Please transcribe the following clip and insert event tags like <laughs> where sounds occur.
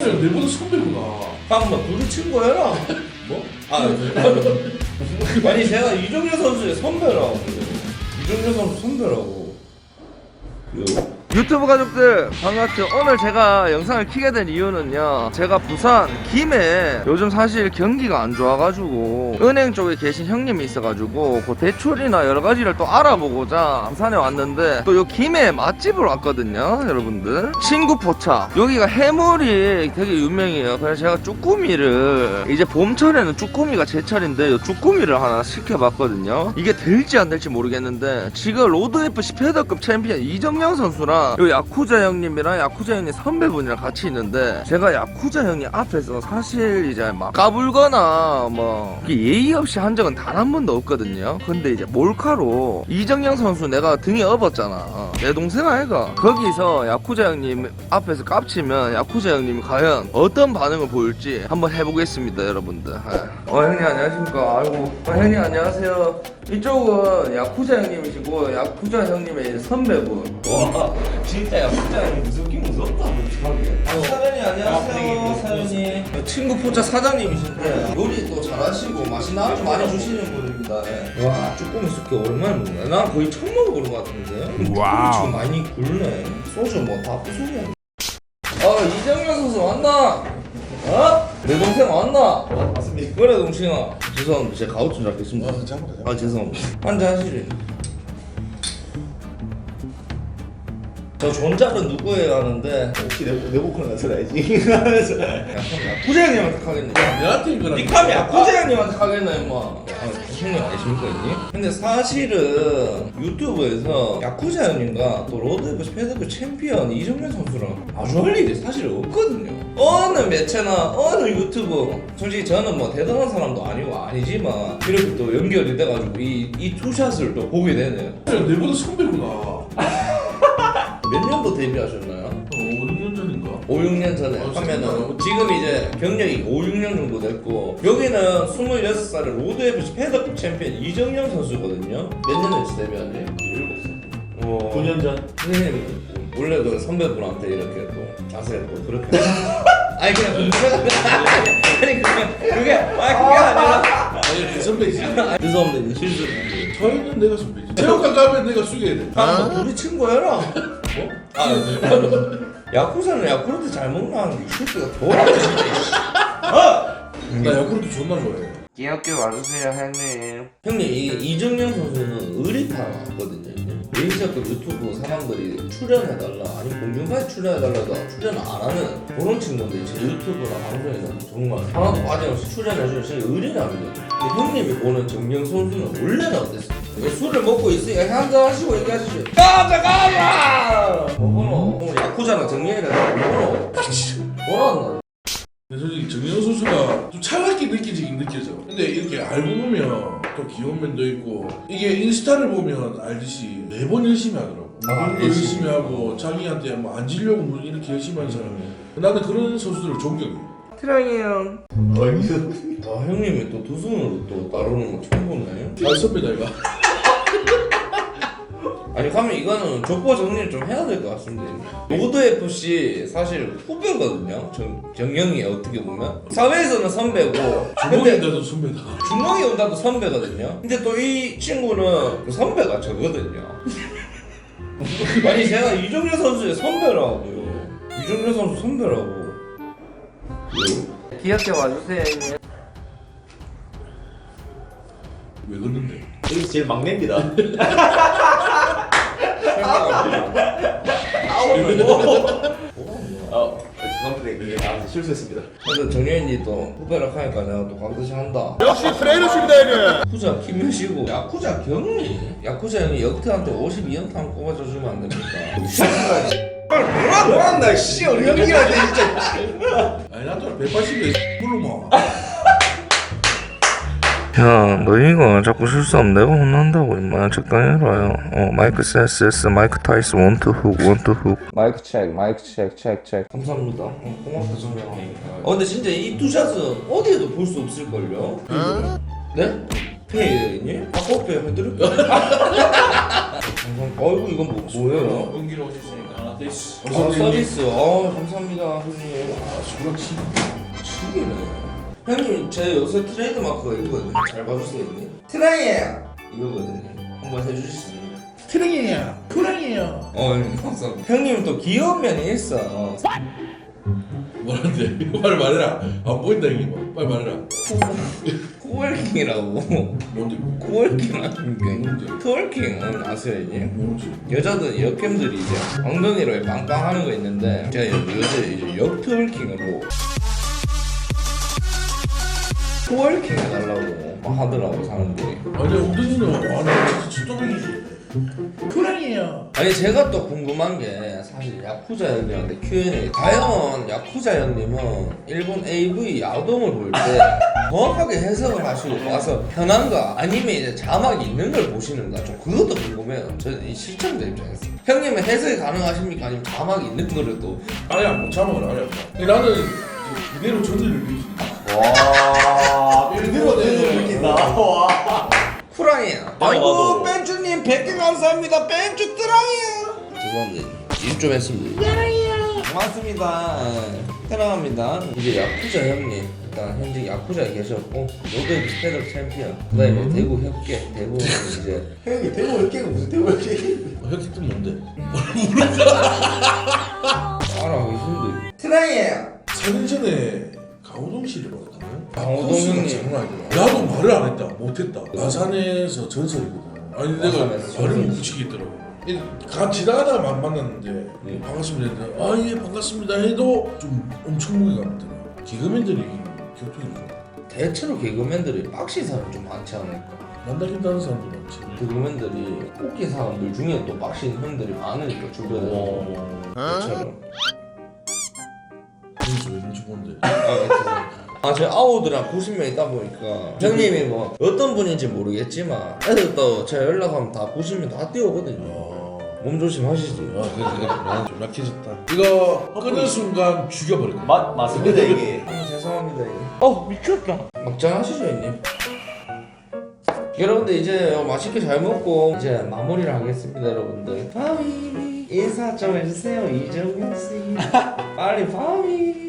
내보다 선배구나. 한번 친구 해라. 뭐? 아, <laughs> 아니 제가 이정현 선수의 선배라고. 이정현 선수 선배라고. 유튜브 가족들 반갑죠. 오늘 제가 영상을 키게 된 이유는요. 제가 부산 김해 요즘 사실 경기가 안 좋아가지고 은행 쪽에 계신 형님이 있어가지고 그 대출이나 여러 가지를 또 알아보고자 부산에 왔는데 또 요 김해 맛집을 왔거든요 여러분들. 친구 포차. 여기가 해물이 되게 유명해요. 그래서 제가 쭈꾸미를 이제 봄철에는 쭈꾸미가 제철인데 요 쭈꾸미를 하나 시켜봤거든요. 이게 될지 안 될지 모르겠는데 지금 로드F 패더급 챔피언 이정영 선수랑 요 야쿠자 형님이랑 야쿠자 형님 선배분이랑 같이 있는데 제가 야쿠자 형님 앞에서 사실 이제 막 까불거나 뭐 예의 없이 한 적은 단 한 번도 없거든요. 근데 이제 몰카로 이정영 선수 내가 등에 업었잖아. 어, 내 동생 아이가. 거기서 야쿠자 형님 앞에서 깝치면 야쿠자 형님이 과연 어떤 반응을 보일지 한번 해보겠습니다 여러분들. 예. 어 형님 안녕하십니까? 아이고. 어, 형님 안녕하세요. 이쪽은 야쿠자 형님이시고 야쿠자 형님의 선배분. 와 진짜 야쿠자 형님 무섭긴 무섭다 무섭하게 사장님 안녕하세요. 사장님. 친구 포차 사장님이신데 요리 또 잘하시고 맛있는 안주 많이 주시는 분입니다. 예. 와 쭈꾸미 숙회 얼마나 먹나? 난 거의 처음 먹어보는 것 같은데 와우. 지금 많이 굴네. 소주 뭐다 부수냐 아 이정현 선수 왔나? 어? 내 동생 왔나? 맞습니다. 그래 동생아? 죄송합니다. 제가 가오좀 잡겠습니다. 아. 아 죄송합니다. 한잔 하시지 저 존잘은 누구예요 하는데 혹시 내 내보고는 나서야지. 하면서. 야쿠제형님한테 가겠네 내한테 이거랑. 니카미 야쿠제형님한테 가겠네 임마 아, 형님 아니십니까 형님? 근데 사실은 유튜브에서 야쿠자 형님과 또 로드에브 패드급 챔피언 이정현 선수랑 아주 할 일이 사실 없거든요 어느 매체나 어느 유튜브 솔직히 저는 뭐 대단한 사람도 아니고 아니지만 이렇게 또 연결이 돼가지고 이, 이 투샷을 또 보게 되네요 내보다 선배구나. 데뷔하셨나요? 어, 5년 전인가? 5, 6년 전에 어, 하면은 진짜요? 지금 이제 경력이 5, 6년 정도 됐고 여기는 26살의 로드 FC 패더급 챔피언 이정현 선수거든요 몇년 됐지 데뷔한 지? 7살 9년 전. 선생님 원래 그 선배분한테 이렇게 또 자세히 또 그렇게 <laughs> 아니 그냥 궁금해서 아니 그게 그게 아니 그게 아니라 아니 내 선배지. 죄송합니다 실수 저희는 내가 선배지. 체육관 가면 내가 숙여야 돼. 아, 둘이 친구 해라 뭐? 아 <laughs> 야쿠사는 야쿠르트 잘 먹나 슈트가 더러워 나 야구르트 존나 좋아해. 귀엽게 와주세요 형님. 형님 이 이정현 선수는 의리파거든요 레이저급 유튜브 사람들이 출연해달라 아니면 공중파에 출연해달라도 출연 안 하는 그런 친구인데 제 유튜브나 방송에서는 정말 하나도 빠짐없이 출연해주는 진짜 의리남이거든요. 근데 형님이 보는 정명 선수는 원래는 어땠어요? 술을 먹고 있으니까 한잔 하시고 얘기하시죠. 가자 가자! 뭐보노? 오늘 야쿠자랑 정리해라 뭐보노? 뭐라 근데 솔직히 정영 선수가 좀 차갑게 느껴지긴 느껴져. 근데 이렇게 알고 보면 또 귀여운 면도 있고 이게 인스타를 보면 알듯이 매번 열심히 하더라고. 아, 열심히. 열심히 하고 자기한테 뭐 안 지려고 뭐 이렇게 열심히 하는 사람이. 나는 그런 선수들을 존경해. 트랑이 형. 아 형님이 또 두 손으로 또 따르는 거 처음 보네. 아 선배다 이거. 아니 가면 이거는 족보 정리를 좀 해야 될 것 같습니다. 로드 FC 사실 후배거든요. 정, 정영이 어떻게 보면 사회에서는 선배고 근데 주먹인데도 선배다. 주먹이 온다도 선배거든요. 근데 또 이 친구는 그 선배가 저거든요. <laughs> 아니 제가 이종현 선수의 선배라고요. 이종현 선수 선배라고. 귀엽게 와주세요 형님. 왜 그러는데? 여기서 제일 막내입니다. <laughs> 어, 죄송합니다. 이게 아, 실수했습니다. 근데 정현이 또 후배라 하니까 내가 또 반드시 한다. 역시 트레이너십니다 형님 야쿠자 김효시고 야쿠자 경리 야쿠자 형이 역태한테 52연타 한 꼽아줘 주면 안 됩니까? 뭐라 뭐라 나 씨, 우리 형님한테 진짜. 아니 나도 180에 물로 뭐. 야, 너 이거 자꾸 실수하면 내가 혼난다고 임마 적당히 해라요. 어, 마이크 세스 마이크 타이스 원투 훅 원투 훅. 마이크 체크, 마이크 체크, 체크, 체크. 감사합니다. 어, 고맙다 정말. 어, 근데 진짜 이 투샷은 어디에도 볼 수 없을 걸요. 네? 페이니? 아코페 해드릴까? 감사합니다. 어이구 이건 뭐 뭐예요? 연기로 오셨으니까. 아, 어서 서비스. 어, 감사합니다, 형님. 아, 수락 치. 튀기네. 형님, 제 요새 트레이드 마크가 이거거든요. 잘 봐주세요, 형님. 트라이야! 이거거든요. 한번 해주실 수 있나요? 트랭이에요. 트랭이에요. 어, 형님, 감사합니다. 형님 또 귀여운 면이 있어. 뭐라는데? 빨리 말해라. 안 보인다 이게. 뭐. 빨리 말해라. 코월킹이라고. 뭔데? 코월킹이라는 게 트월킹 아세요, 이제? 뭐지? 여자들 역캠들이 이제 엉덩이로 빵빵 하는 거 있는데 제가 요새 이제 역트월킹으로 트월킹 해달라고 막 하더라고 사람들이. 아니 엉덩이는 아나 진짜 진동이지. 트랭이에요. 아니 제가 또 궁금한 게 사실 야쿠자 형님한테 Q&A. 과연 야쿠자 형님은 일본 AV 야동을 볼 때 <laughs> 정확하게 해석을 하시고 와서 편한가 아니면 이제 자막이 있는 걸 보시는가? 좀 그것도 궁금해요. 저이 시청자 입장에서. 형님은 해석이 가능하십니까? 아니면 자막이 있는 거를 또? 못 참아가 아예 안 참. 나는 이제 그대로 전리를 느끼지. 와, 와. 쿠랑이야. 나도. 아이고 벤츠님 100개 감사합니다. 벤츠 뜨랑이야. 죄송합니다. 일좀 했습니다. 고맙습니다. 사랑합니다. 이제 야쿠자 형님. 일단 현직 야쿠자에 계셨고 노벨 패들 챔피언. 그다음에 대구 협계. 대구는 이제 <laughs> 형이 대구 열개가 무슨 대구 열개? 혁기 뜻 뭔데? 알아보기 힘들. 트랑이야. 4년 전에 강호동 씨를 봤거든. 강호동 형님. 장난 아니더라. 나도 말을 안 했다. 못 했다. 나산에서 전설이거든. 아니 내가 나산에서 전설. 있더라고. 이- 가 지나가다가 만 만났는데 네. 반갑습니다 했는데 아예 반갑습니다 해도 좀 엄청 무게가 많더라. 개그맨들이 교통이. 대체로 개그맨들이 빡신 사람 좀 많지 않을까? 만나긴다는 사람도 많지. 개그맨들이 웃긴 사람들 중에 또 빡신 형들이 많으니까 주변에. 대체로. 보는데? 아, 제 아우들랑 90명 있다 보니까 형님이 뭐 어떤 분인지 모르겠지만 애들 또 제가 연락하면 다 90명 다 뛰어오거든요. 아, 몸 조심하시지. 아 그래 그래 나는 좀 약해졌다. 이거 끊는 순간 죽여버릴 거야. 맞 맞습니다 이게. 아, 죄송합니다. 형님. 어 미쳤다. 막장하시죠 형님. 여러분들 이제 맛있게 잘 먹고 이제 마무리를 하겠습니다 여러분들. 파미 인사 좀 해주세요 이정현 씨. <laughs> 빨리 파미.